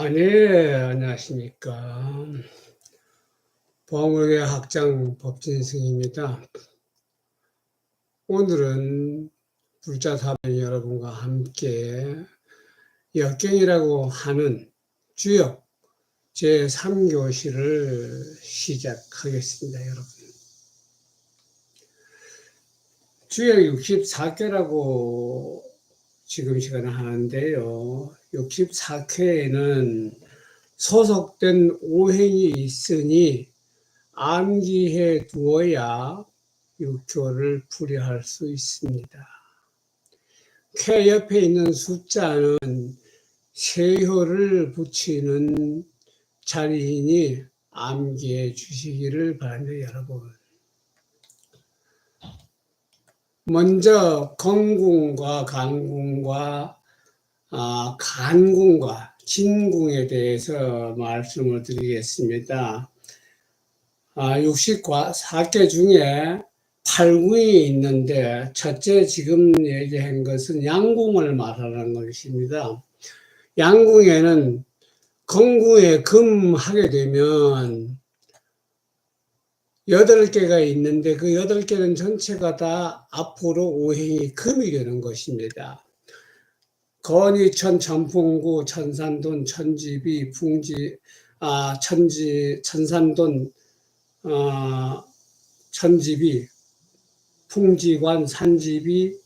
아, 네, 안녕하십니까. 보험의회 학장 법진승입니다. 오늘은 불자사변 여러분과 함께 역경이라고 하는 주역 제3교시를 시작하겠습니다, 여러분. 주역 64개라고 지금 시간에 하는데요. 64회에는 소속된 오행이 있으니 암기해 두어야 육교를 풀이할 수 있습니다. 쾌 옆에 있는 숫자는 세효를 붙이는 자리이니 암기해 주시기를 바랍니다, 여러분. 먼저 건궁과 간궁과 아, 간궁과 진궁에 대해서 말씀을 드리겠습니다. 아, 64개 중에 8궁이 있는데 첫째 지금 얘기한 것은 양궁을 말하는 것입니다. 양궁에는 건궁에 금 하게 되면 여덟 개가 있는데 그 여덟 개는 전체가 다 앞으로 오행이 금이 되는 것입니다. 건이천, 천풍구, 천산돈, 천지비, 풍지, 아, 천지, 천산돈, 아, 천지비, 풍지관, 산지비,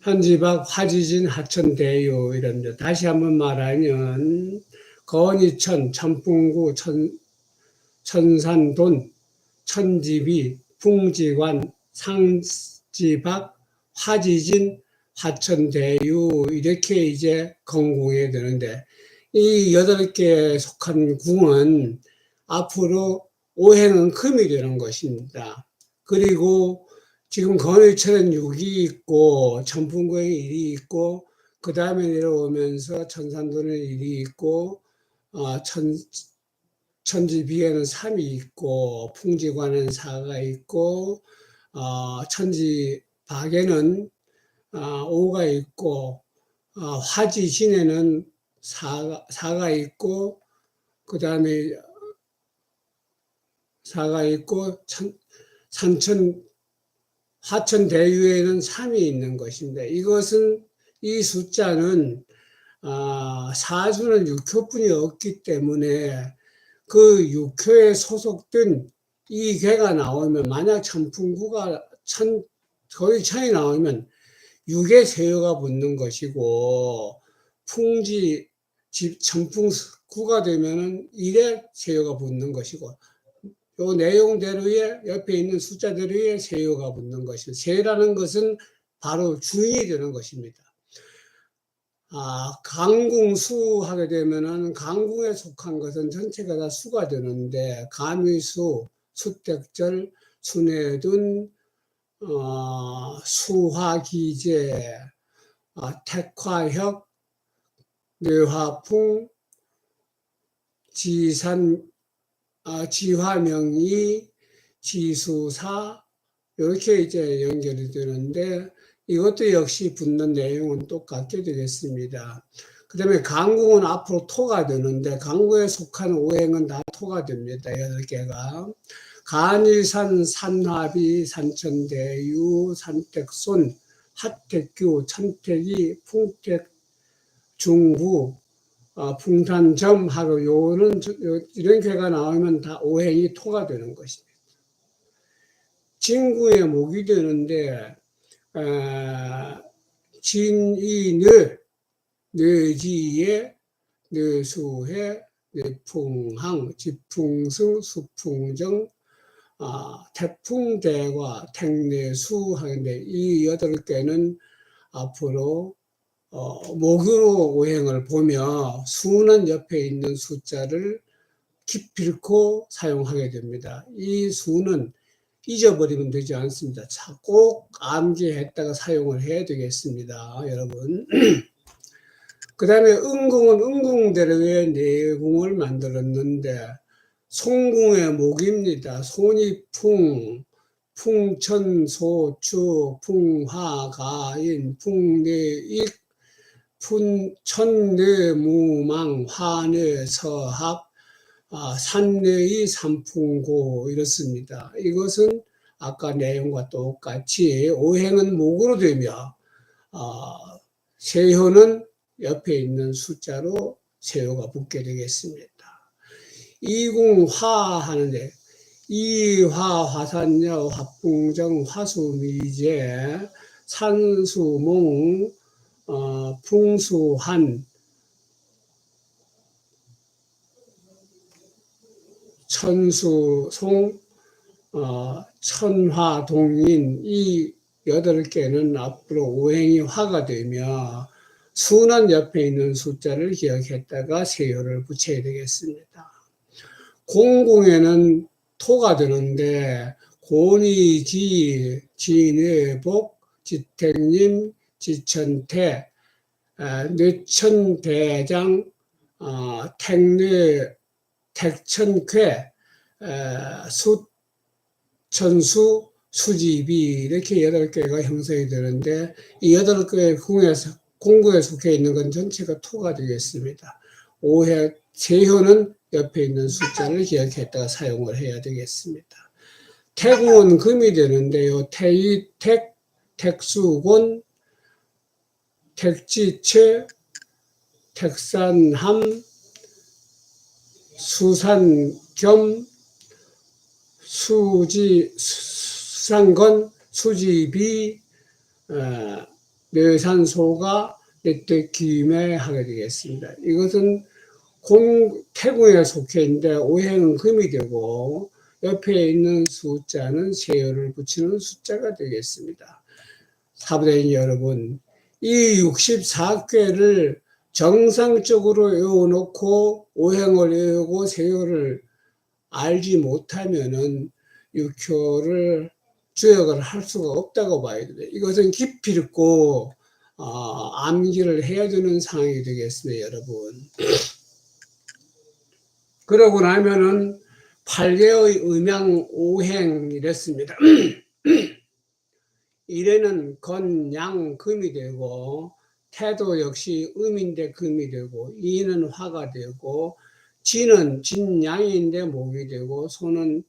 현지박, 화지진, 하천대요 이런 다시 한번 말하면 건이천, 천풍구, 천, 천산돈, 천지비, 풍지관, 상지박, 화지진, 화천대유 이렇게 이제 건궁에 되는데 이 여덟 개 속한 궁은 앞으로 오행은 금이 되는 것입니다. 그리고 지금 건의천은 6이 있고 천풍구에 1이 있고 그 다음에 내려오면서 천산돈에 1이 있고 어, 천, 천지비에는 3이 있고 풍지관에는 4가 있고 어, 천지 박에는 어, 5가 있고 어, 화지진에는 4가, 4가 있고 그 다음에 4가 있고 천, 산천 화천 대유에는 3이 있는 것입니다. 이것은 이 숫자는 아, 사주는 육효뿐이 없기 때문에 그 육효에 소속된 이 개가 나오면 만약 천풍구가 천 거의 천이 나오면 육의 세요가 붙는 것이고 풍지 집 천풍구가 되면은 일의 세요가 붙는 것이고 요 내용대로의 옆에 있는 숫자대로의 세요가 붙는 것이고 세라는 것은 바로 주인이 되는 것입니다. 아, 강궁수 하게 되면은 강궁에 속한 것은 전체가 다 수가 되는데 감위수, 수택절, 순회둔, 어, 수화기제, 아, 택화혁, 뇌화풍, 지산, 아, 지화명이, 지수사 이렇게 이제 연결이 되는데 이것도 역시 붙는 내용은 똑같게 되겠습니다. 그 다음에 강궁은 앞으로 토가 되는데 강궁에 속한 오행은 다 토가 됩니다. 여덟 개가. 간일산, 산화비, 산천대유, 산택손, 하택규, 천택이, 풍택, 중부, 어, 풍산점 하고 요는 이런 괴가 나오면 다 오행이 토가 되는 것입니다. 진구의 목이 되는데 아, 진이느 느지에 느수해 느풍항 지풍승 수풍정 아, 태풍대과 택내수 하는데 이 여덟 개는 앞으로 어, 목으로 오행을 보며 수는 옆에 있는 숫자를 기필코 사용하게 됩니다. 이 수는 잊어버리면 되지 않습니다. 꼭 암기했다가 사용을 해야 되겠습니다. 여러분. 그 다음에 은궁은 은궁대로의 내궁을 만들었는데 송궁의 목입니다. 손이 풍, 풍천 소추, 풍화 가인, 풍내익, 푼, 천내 무망, 화내 서합, 아, 산내의 삼풍고 이렇습니다. 이것은 아까 내용과 똑같이 오행은 목으로 되며 아, 세효는 옆에 있는 숫자로 세효가 붙게 되겠습니다. 이궁화 하는데 이화 화산여 화풍정 화수미제 산수몽 어, 풍수한 천수송 어, 천화동인 이 여덟 개는 앞으로 오행이 화가 되며 수는 옆에 있는 숫자를 기억했다가 세요를 붙여야 되겠습니다. 공궁에는 토가 되는데 고니 지, 진해복, 지택님, 지천태, 아, 뇌천대장, 어, 택뇌, 택천쾌, 아, 수천수, 수집이 이렇게 여덟 개가 형성이 되는데 이 여덟 개의 궁에서 공구에 속해 있는 건 전체가 토가 되겠습니다. 오해 세효는 옆에 있는 숫자를 기억했다가 사용을 해야 되겠습니다. 태궁은 금이 되는데요. 태이, 택, 택수곤, 택지체, 택산함, 수산 겸, 수지, 수상건, 수지비, 어, 뇌산소가 이때 김에 하게 되겠습니다. 이것은 공, 태궁에 속해 있는데 오행은 금이 되고 옆에 있는 숫자는 세열을 붙이는 숫자가 되겠습니다. 사부대인 여러분, 이 64꾀를 정상적으로 외워놓고 오행을 외우고 세열을 알지 못하면은 육효를 주역을 할 수가 없다고 봐야 돼요. 이것은 깊이 있고 어, 암기를 해야 되는 상황이 되겠습니다, 여러분. 그러고 나면은 팔계의 음양 오행 이랬습니다. 일에는 건, 양, 금이 되고 태도 역시 음인데 금이 되고 이는 화가 되고 진은 진양인데 목이 되고 소는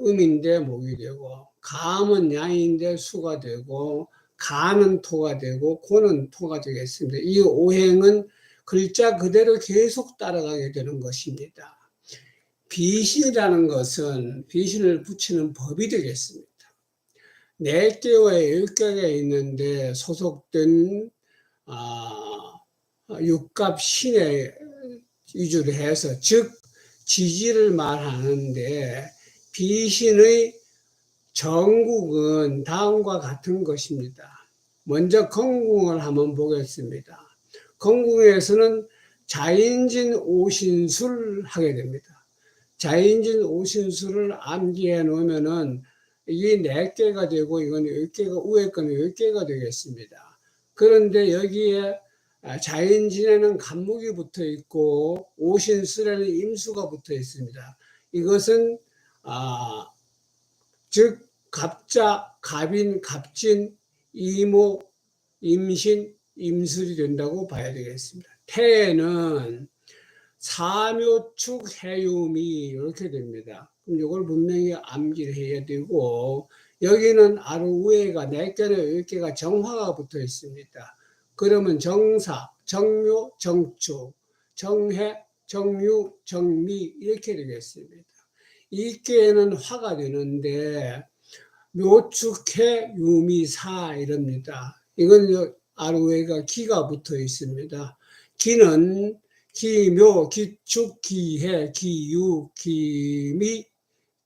음인데 목이 되고 감은 양인데 수가 되고 가는 토가 되고 고는 토가 되겠습니다. 이 오행은 글자 그대로 계속 따라가게 되는 것입니다. 비신이라는 것은 비신을 붙이는 법이 되겠습니다. 네 개와 열 개가 있는데 소속된 아, 육갑 신에 위주로 해서 즉 지지를 말하는데 비신의 전국은 다음과 같은 것입니다. 먼저 건궁을 한번 보겠습니다. 건궁에서는 자인진 오신술 하게 됩니다. 자인진 오신술을 암기해 놓으면은 이네 개가 되고 이건 열 개가 위에 거는 열 개가 되겠습니다. 그런데 여기에 자인진에는 간목이 붙어 있고 오신술에는 임수가 붙어 있습니다. 이것은 아, 즉 갑자, 갑인, 갑진, 이모, 임신, 임술이 된다고 봐야 되겠습니다. 태에는 사묘축 해유미 이렇게 됩니다. 그럼 이걸 분명히 암기를 해야 되고 여기는 아루 위에가 네 개나 열 개가 정화가 붙어 있습니다. 그러면 정사, 정묘, 정축, 정해, 정유, 정미 이렇게 되겠습니다. 이 개는 화가 되는데 묘축해 유미사 이럽니다. 이건 아루에가 기가 붙어 있습니다. 기는 기묘, 기축, 기해, 기유, 기미,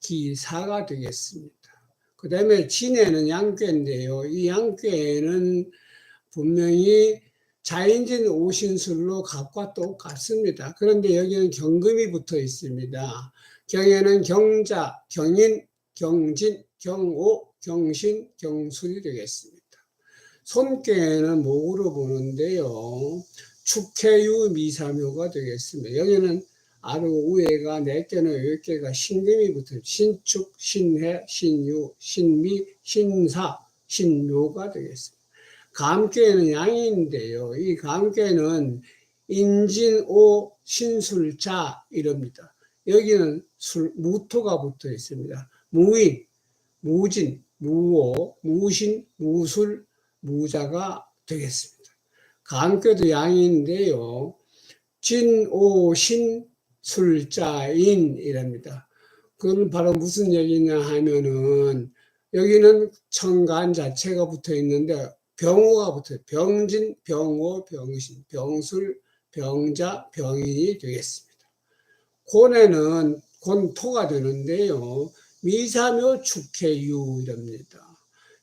기사가 되겠습니다. 그 다음에 진에는 양괴인데요. 이 양괴는 분명히 자인진 오신술로 각과 똑같습니다. 그런데 여기는 경금이 붙어 있습니다. 경에는 경자, 경인, 경진, 경오, 경신, 경술이 되겠습니다. 손께는 목으로 보는데요. 축해유 미사묘가 되겠습니다. 여기는 아루 우에가 네 개는 열 개가 신금이 붙어 신축, 신해, 신유, 신미, 신사, 신묘가 되겠습니다. 감께는 양인데요. 이 감께는 인진오 신술자 이럽니다. 여기는 술, 무토가 붙어 있습니다. 무인, 무진, 무오, 무신, 무술, 무자가 되겠습니다. 감께도 양인데요. 진오신 술자인 이랍니다. 그건 바로 무슨 얘기냐 하면은 여기는 천간 자체가 붙어 있는데 병호가 붙어 병진, 병호, 병신, 병술, 병자, 병인이 되겠습니다. 곤에는 곤토가 되는데요. 미사묘 축해유 이랍니다.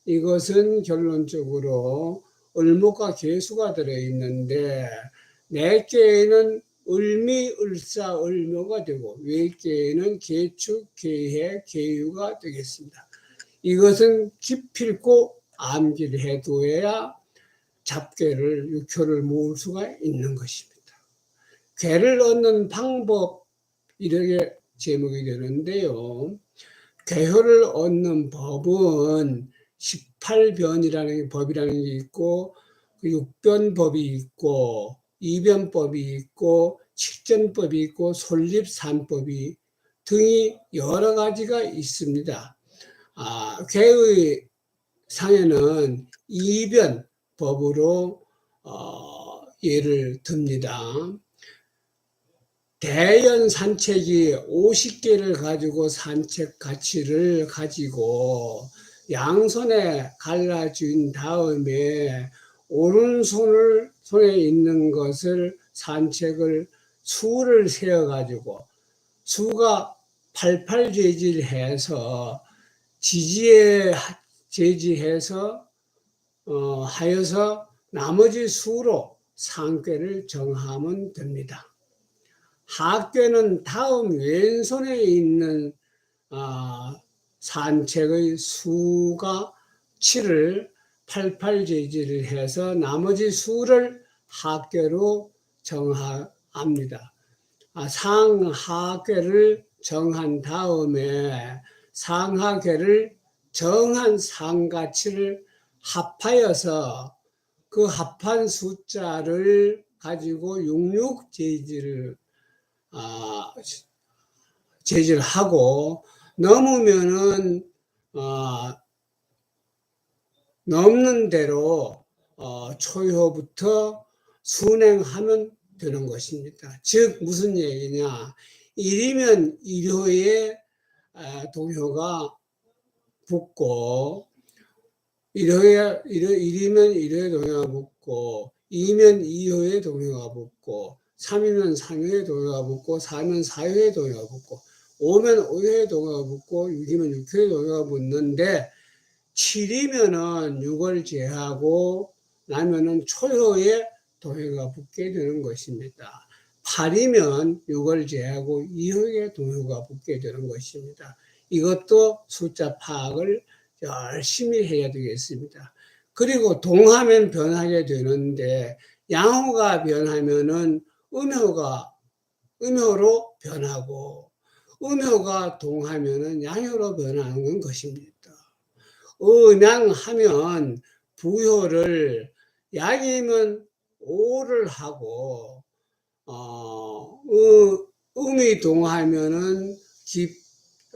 이것은 결론적으로 을목과 개수가 들어있는데 네 개에는 을미, 을사, 을묘가 되고 외개에는 개축, 개해, 개유가 되겠습니다. 이것은 기필코 암기를 해두어야 잡개를 육효를 모을 수가 있는 것입니다. 괴를 얻는 방법 이렇게 제목이 되는데요. 괴효를 얻는 법은 18변이라는 법이라는 게 있고 그 6변법이 있고 이변법이 있고 칠전법이 있고 솔립산법이 등이 여러 가지가 있습니다. 아, 개의 상에는 이변 법으로 어, 예를 듭니다. 대연 산책이 50개를 가지고 산책 가치를 가지고 양손에 갈라준 다음에 오른손을 손에 있는 것을 산책을 수를 세어 가지고 수가 팔팔 재질해서 지지에 제지해서 어, 하여서 나머지 수로 상괴를 정하면 됩니다. 하괴는 다음 왼손에 있는 어, 산책의 수가 7을 88제지를 해서 나머지 수를 하괴로 정합니다. 아, 상하괴를 정한 다음에 상하괴를 정한 상가치를 합하여서 그 합한 숫자를 가지고 66제지를 아, 제지를 하고 넘으면은 어, 넘는 대로 어, 초효부터 순행하면 되는 것입니다. 즉 무슨 얘기냐? 1이면 1효에 동효가 붙고 1호에 1이면 1호에 동요가 붙고 2면 2호에 동요가 붙고 3이면 3호에 동요가 붙고 4면 4호에 동요가 붙고 5면 5호에 동요가 붙고 6이면 6호에 동요가 붙는데 7이면은 6을 제하고 나면은 초효에 동요가 붙게 되는 것입니다. 8이면 6을 제하고 2호에 동요가 붙게 되는 것입니다. 이것도 숫자 파악을 열심히 해야 되겠습니다. 그리고 동하면 변하게 되는데 양호가 변하면은 음효가 음효로 변하고 음효가 동하면은 양효로 변하는 것입니다. 음양하면 부효를 양이면 오를 하고 어, 음이 동하면은 기,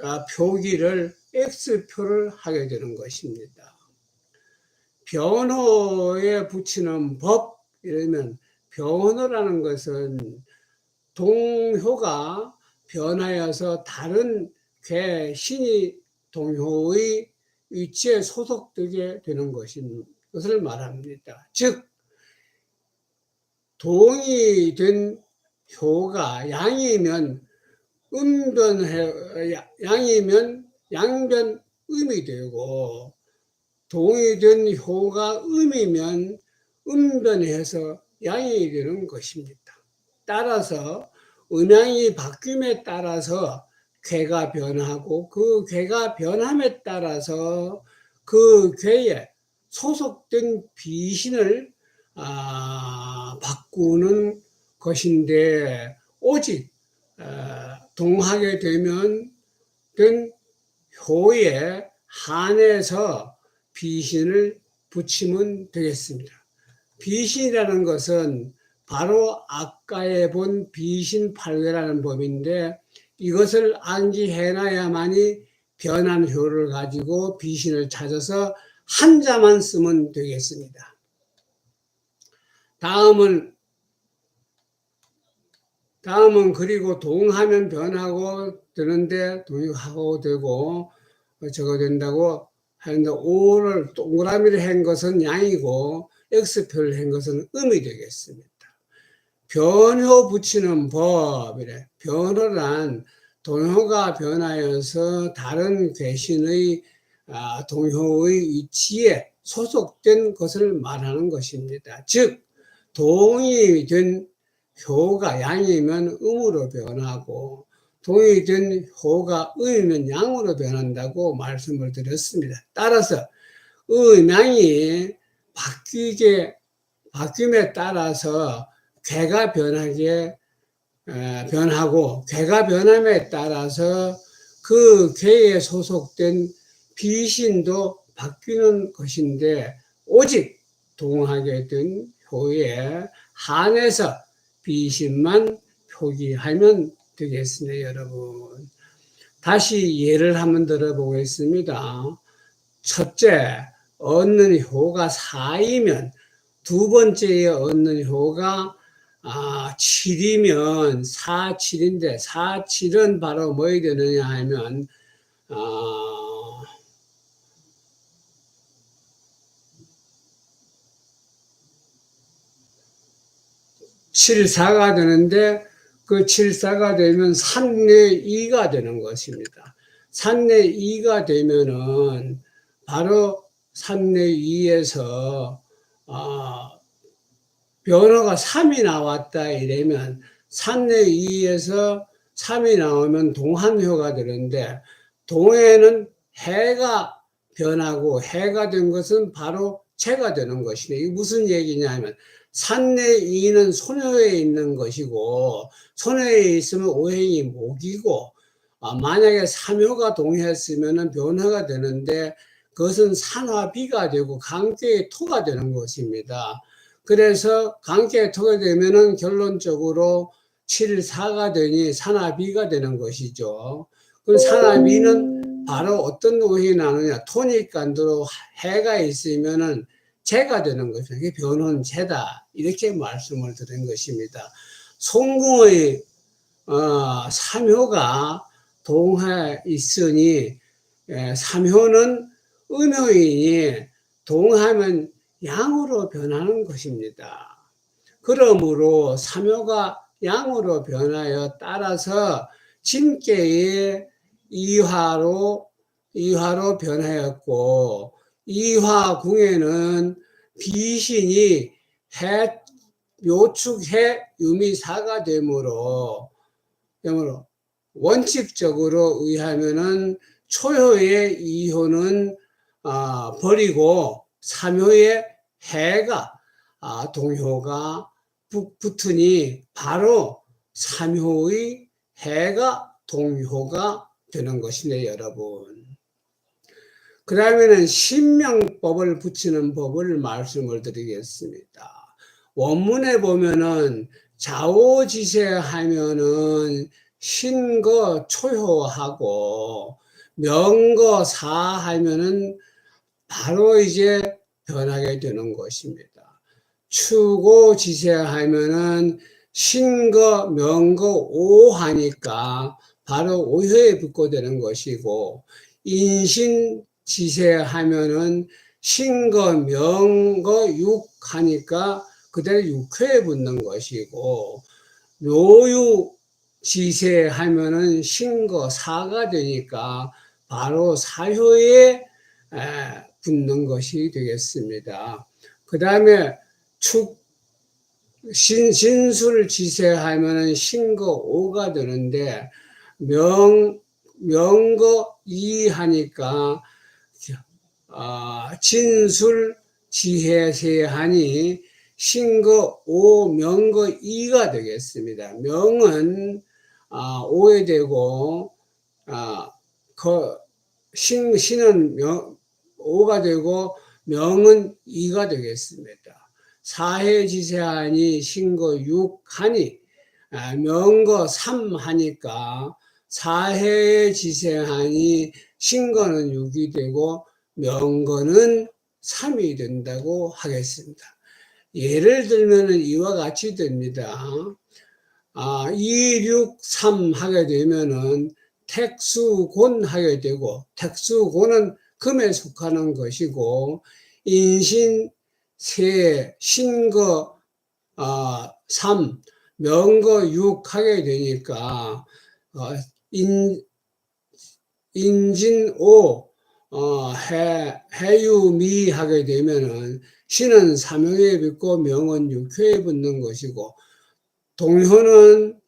아, 표기를 X표를 하게 되는 것입니다. 변호에 붙이는 법, 이러면 변호라는 것은 동효가 변하여서 다른 개, 신이 동효의 위치에 소속되게 되는 것을 말합니다. 즉, 동이 된 효가 양이면 음변해, 양이면 양변 음이 되고 동이 된 효가 음이면 음변해서 양이 되는 것입니다. 따라서 음양이 바뀜에 따라서 괴가 변하고 그 괴가 변함에 따라서 그 괴에 소속된 비신을 아, 바꾸는 것인데 오직 아, 동하게 되면 된 효에 한해서 비신을 붙이면 되겠습니다. 비신이라는 것은 바로 아까에 본 비신팔회라는 법인데 이것을 암기해놔야만이 변환효를 가지고 비신을 찾아서 한자만 쓰면 되겠습니다. 다음은 다음은 그리고 동하면 변하고 되는데 동하고 되고 저거 된다고 하는데 오를 동그라미를 한 것은 양이고 x표를 한 것은 음이 되겠습니다. 변효 붙이는 법이래. 변호란 동효가 변하여서 다른 괴신의 아, 동효의 위치에 소속된 것을 말하는 것입니다. 즉 동이 된 효가 양이면 음으로 변하고 동이 된 효가 음이면 양으로 변한다고 말씀을 드렸습니다. 따라서 음양이 바뀌게 바뀜에 따라서 괴가 변하게 어, 변하고 괴가 변함에 따라서 그 괴에 소속된 비신도 바뀌는 것인데 오직 동하게 된 효에 한해서 비신만 표기하면 되겠습니다, 여러분. 다시 예를 한번 들어보겠습니다. 첫째, 얻는 효가 4이면 두 번째에 얻는 효가 아, 7이면 4, 7인데 4, 7은 바로 뭐이 되느냐 하면 아, 7, 4가 되는데 그 7, 4가 되면 3내 2가 되는 것입니다. 3내 2가 되면은 바로 3내 2에서 아, 변화가 3이 나왔다 이러면 3내 2에서 3이 나오면 동한효가 되는데 동해는 해가 변하고 해가 된 것은 바로 체가 되는 것이네. 이게 무슨 얘기냐 하면 산내 2는 소녀에 있는 것이고 소녀에 있으면 오행이 목이고 아, 만약에 삼효가 동했으면 변화가 되는데 그것은 산화비가 되고 강계의 토가 되는 것입니다. 그래서 강계의 토가 되면은 결론적으로 7, 4가 되니 산화비가 되는 것이죠. 그럼 산화비는 바로 어떤 오행이 나느냐. 토니간도로 해가 있으면은 재가 되는 것입니다. 이게 변은 재다. 이렇게 말씀을 드린 것입니다. 송궁의 어, 삼효가 동해 있으니 예, 삼효는 음효이니 동하면 양으로 변하는 것입니다. 그러므로 삼효가 양으로 변하여 따라서 진계의 이화로 이화로 변하였고 이화궁에는 비신이 해 묘축해 유미사가 되므로 되므로 원칙적으로 의하면은 초효의 이효는 아, 버리고 삼효의 해가 아, 동효가 붙, 붙으니 바로 삼효의 해가 동효가 되는 것이네 여러분. 그 다음에는 신명법을 붙이는 법을 말씀을 드리겠습니다. 원문에 보면은 좌오지세 하면은 신거 초효하고 명거 사하면은 바로 이제 변하게 되는 것입니다. 추고 지세하면은 신거 명거 오하니까 바로 오효에 붙고 되는 것이고 인신 지세하면은 신거 명거 육하니까 그대로 육회에 붙는 것이고 묘유 지세하면은 신거 사가 되니까 바로 사효에 붙는 것이 되겠습니다. 그 다음에 축 신, 신술 지세하면은 신거 오가 되는데 명 명거 이 하니까 아, 진술 지혜세하니 신거 오 명거 이가 되겠습니다. 명은 아, 오에 되고 아, 거, 신, 신은 명, 오가 되고 명은 2가 되겠습니다. 사해지세하니 신거 6하니 아, 명거 3 하니까 사해지세하니 신거는 6이 되고 명거는 3이 된다고 하겠습니다. 예를 들면 이와 같이 됩니다. 아, 2, 6, 3 하게 되면은 택수곤 하게 되고 택수곤은 금에 속하는 것이고 인신 세 신거 아, 3 명거 6 하게 되니까 어, 인 인진 5 어, 해, 해유미 하게 되면은 신은 삼형에 붙고 명은 육효에 붙는 것이고 동효는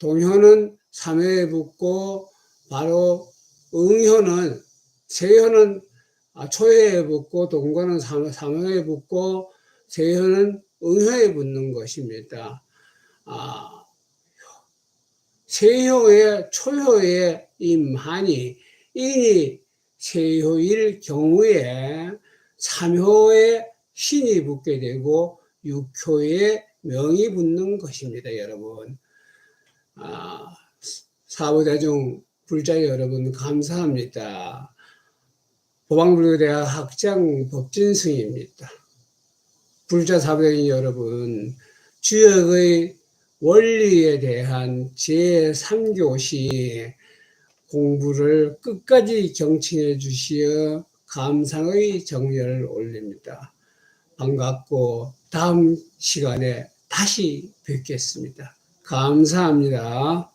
동효는 삼형에 붙고 바로 응효는 세효는 아, 초해에 붙고 삼- 삼형에 붙고 세효는 응효에 붙는 것입니다. 아, 세효의 초효에 임하니 인이 세효일 경우에 삼효에 신이 붙게 되고 육효에 명이 붙는 것입니다, 여러분. 아, 사부대중 불자 여러분 감사합니다. 보방불교대학 학장 법진승입니다. 불자 사부대중 여러분, 주역의 원리에 대한 제3교시 공부를 끝까지 경청해 주시어 감상의 정열을 올립니다. 반갑고 다음 시간에 다시 뵙겠습니다. 감사합니다.